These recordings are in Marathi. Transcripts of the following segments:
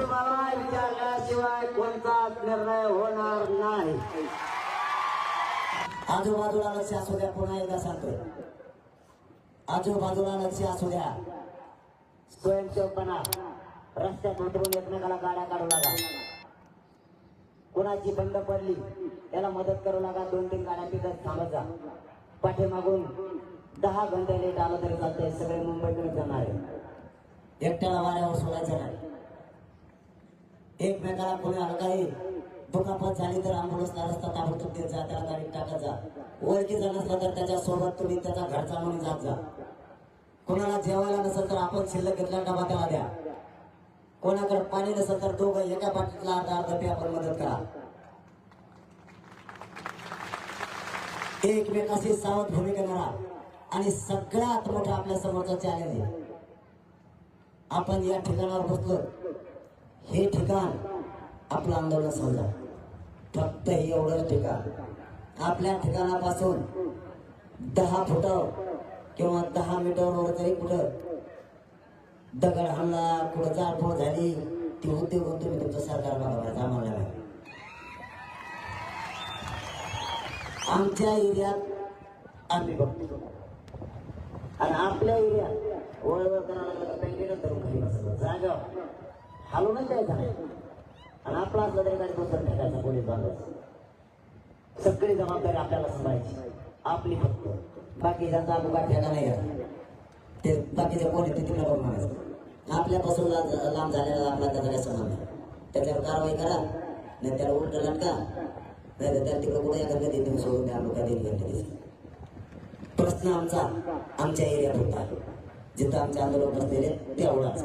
तुम्हाला विचारल्याशिवाय कोणताच निर्णय होणार नाही. आजूबाजूला लक्ष असू द्या पुन्हा एकदा सांगतोय. आजूबाजूला लक्ष असू द्या. स्वयंसेवकपणा रस्त्यात उतरून एकमेकाला गाड्या काढू लागा कोणाची बंद पडली त्याला मदत करू लागा दोन तीन गाड्या तिथं थांबत जा. पाठीमागून दहा घंटे लेट आलं तरी चालतंय. सगळे मुंबईकडे जाणार आहे. एकट्याला वाऱ्यावर सोडायचं नाही. एकमेकाला कोणी आलं काही दुखापत झाली तर अँब्युलन्सला रस्ता ताबडतोब देत जा त्याला गाडीत टाकत जा. ओळखीचा नसला तर त्याच्या सोबत तुम्ही त्याचा घरचा म्हणून जात जा. कोणाला जेवायला नसेल तर आपण शिल्लक घेतला डबा त्याला द्या. कोणाकडे पाणी नसेल तर दोघं एका बाटलीतला अर्धा अर्धा पे आपण मदत करा. एकमेकाशी सावध भूमिका करा आणि सगळ्यात मोठा आपल्या समोरचा चॅलेंज आहे. आपण या ठिकाणावर बसलो हे ठिकाण आपलं आंदोलन समजा. फक्त हे एवढंच ठिकाण. आपल्या ठिकाणापासून दहा फुट किंवा दहा मीटरवर जरी कुठं दगड हल्ला कुठं जाळपोळ झाली ती उद्योग तुम्ही तुमचं सरकार बघायचं आम्हाला नाही. आमच्या एरियात आम्ही बघतो. आणि आपल्या एरियात वळवळ करायला लागलं तर बँकेनं धरून खाली जागा. हालूनच द्यायचा. नाही आणि आपला असला तरी काही बसून ठेकायचा पोलीस बांधव सगळी जबाबदारी आपल्याला सांभाळायची. आपली फक्त. बाकीच्यांचा अपघात ठेका नाही घ्या ते बाकीचे कोणी ते तिकडे बघून म्हणायचं आपल्यापासून लांब झालेला आपला त्याचा काही नाही. त्याच्यावर कारवाई करा नाही त्याला उलट लटका नाही तर त्याला तिकडे कुठे एखाद्या तुम्ही सोडून द्या लोक देत प्रश्न आमचा आमच्या एरियात होता. जिथं आमचे आंदोलन बसलेले तेवढाच.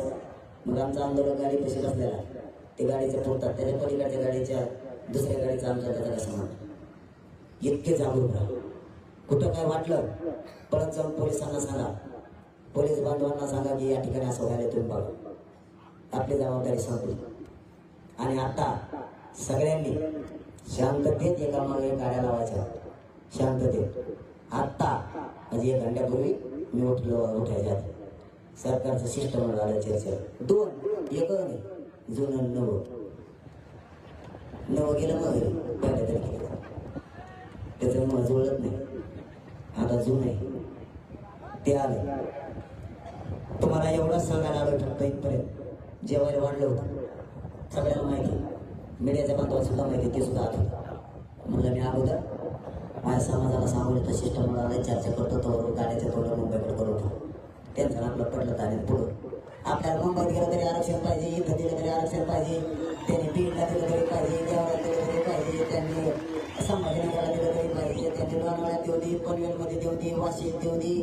मग आमचं आंदोलन गाडी कशी बसलेला ते गाडीचे पोहतात त्याच्या पलीकडच्या गाडीच्या दुसऱ्या गाडीचा आमच्या त्याचा काय संबंध इतके जागरूक राहा. कुठं काय वाटलं परत जाऊन पोलिसांना सांगा. पोलीस बांधवांना सांगा की या ठिकाणी असं व्हायला तुम्ही बघा. आपली जबाबदारी संपली. आणि आता सगळ्यांनी शांततेत एका मागे गाड्या लावायच्या. शांततेत आत्ता म्हणजे एक घंट्यापूर्वी मी उठलो उठायच्या सरकारचं शिष्टमंडळ आलं चर्चा. दोन एक नाही जुनं नवं. नवं गेलं मग पहिल्या तारखेला. त्याचं मग जुळत नाही. आता जुनं आहे. ते आलं. तुम्हाला एवढंच सांगायला आलं फक्त इथपर्यंत. जेवायला वाढलं होतं. सगळ्यांना माहिती मीडियाच्या बांधवाला सुद्धा माहिती ते सुद्धा आलं. म्हणलं मी अगोदर माझ्या समाजाला सांगून येतो शिष्टमंडळाला चर्चा करतो तो गाड्याच्या तोंड मुंबईकडे करून त्यांचं आपलं पडलं चालेल पुढं. आपल्याला मुंबईत गेलं तरी आरक्षण पाहिजे इथं दिलं तरी आरक्षण पाहिजे त्यांनी बीडला दिलं तरी पाहिजे देवाला दिलं तरी पाहिजे त्यांनी संभाजीनगरला दिलं तरी पाहिजे त्यांनी लोणावळ्यात देऊ दे पनवेलमध्ये देऊ दे वाशीत देऊ दे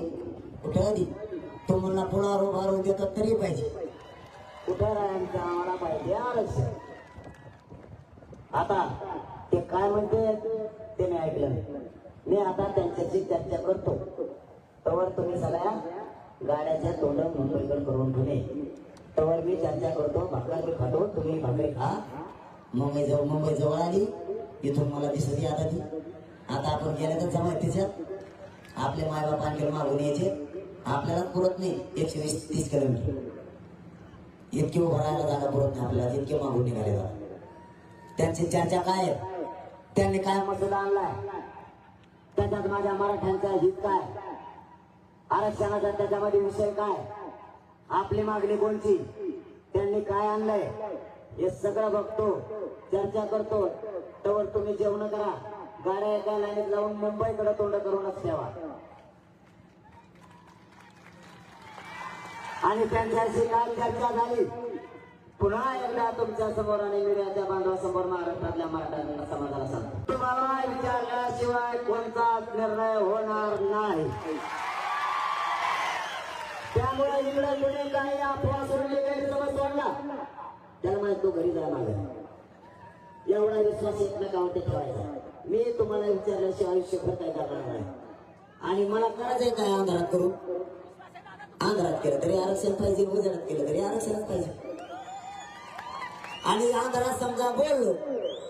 कुठं दे पुन्हा पुढा उभारून देतात तरी पाहिजे. कुठं राहायचं आम्हाला पाहिजे आरक्षण. आता ते काय म्हणते? ते मी ऐकलं. मी आता त्यांच्याशी चर्चा करतो. तवर तुम्ही सगळ्या गाड्याच्या तोंडात मुंबईकडे करून ठेवणे तवर मी चर्चा करतो भाकरी खातो तुम्ही भाकरी खा. मुंबई जवळ मुंबई जवळ आली. इथून मला दिसत आता ती. आता आपण गेल्या तर जमा तिच्यात. आपले मायबाप आणखी मागून यायचे. आपल्याला पुरत नाही. एकशे वीस तीस किलोमीटर. इतके उभं राहायला जागा पुरत नाही आपल्याला. इतके मागून निघाले जा त्यांची चर्चा काय त्यांनी काय मसुदा आणलाय? त्याच्यात माझ्या मराठ्यांचा हित काय? आरक्षणाचा त्याच्यामध्ये विषय काय? आपली मागणी कोणची त्यांनी काय आणलंय? हे सगळं बघतो चर्चा करतो. तवर तुम्ही जेवण करा. गाड्या एका लाईनीत लावून मुंबईकडे तोंड करूनच ठेवा. आणि त्यांच्याशी काल चर्चा झाली. पुन्हा एकदा तुमच्यासमोर आणि मीडियाच्या बांधवासमोर महाराष्ट्रातल्या मराठा समाजाला इकडे कुठे काय अफवा सोडली गैरसमज सोडला. त्याला माहीत तो घरी जा लागेल. एवढा विश्वास एकमेकावरती ठेवायचा. मी तुम्हाला विचारल्याशिवाय आयुष्यभर काय करणार नाही. आणि मला करायचंय काय आंध्रात करू आंध्रात केलं तरी आरक्षण पाहिजे गुजरात केलं तरी आरक्षणच पाहिजे. आणि आंध्रात समजा बोललो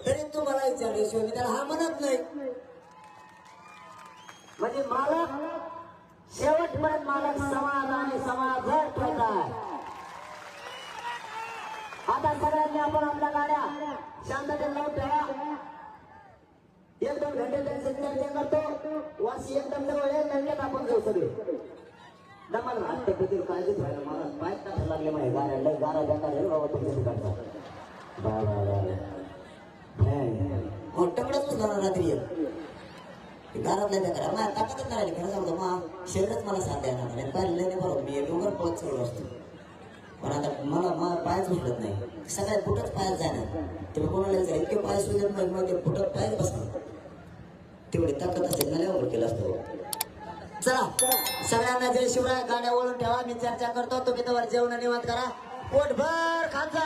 तरी तुम्हाला विचारल्याशिवाय मी त्याला हा म्हणत नाही. म्हणजे मला शेवटपर्यंत मालक समाज आणि समाज ठेवताय आता सगळ्यांनी आपण आपल्या गाड्या शांततेत लावून ठेवा. एक दोन घंटे त्यांचे चर्चा करतो. वाशी एकदम जवळ एक घंट्यात आपण जाऊ सगळे. दमाल हात तब्येतील काळजी व्हायला मला पाय टाकायला लागले माझ्या गाड्या. लय गारा जाता रे बाबा तुमच्या दुकानचा बा बा बा. बा. मोठ्याकडेच बसणार रात्री गारा नाही करा माझ्या ताकदच नाही खरं सांगतो मग शरीरच मला साथ द्यायला नाही. पाहिलं नाही बरोबर मी डोंगर पळत चढलो असतो. पण आता मला मा पायच उठत नाही. सगळ्या फुटत पायच जाणार. ते कोणाला जर इतके पाय सुजत नाही मग ते फुटत पायच बसणार. तेवढी ताकद असेल नल्यावर केलं असतो चला सगळ्यांना जय शिवराय. गाड्या वळून ठेवा. मी चर्चा करतो. तुम्ही तर जेवण निवांत करा. पोटभर खात जा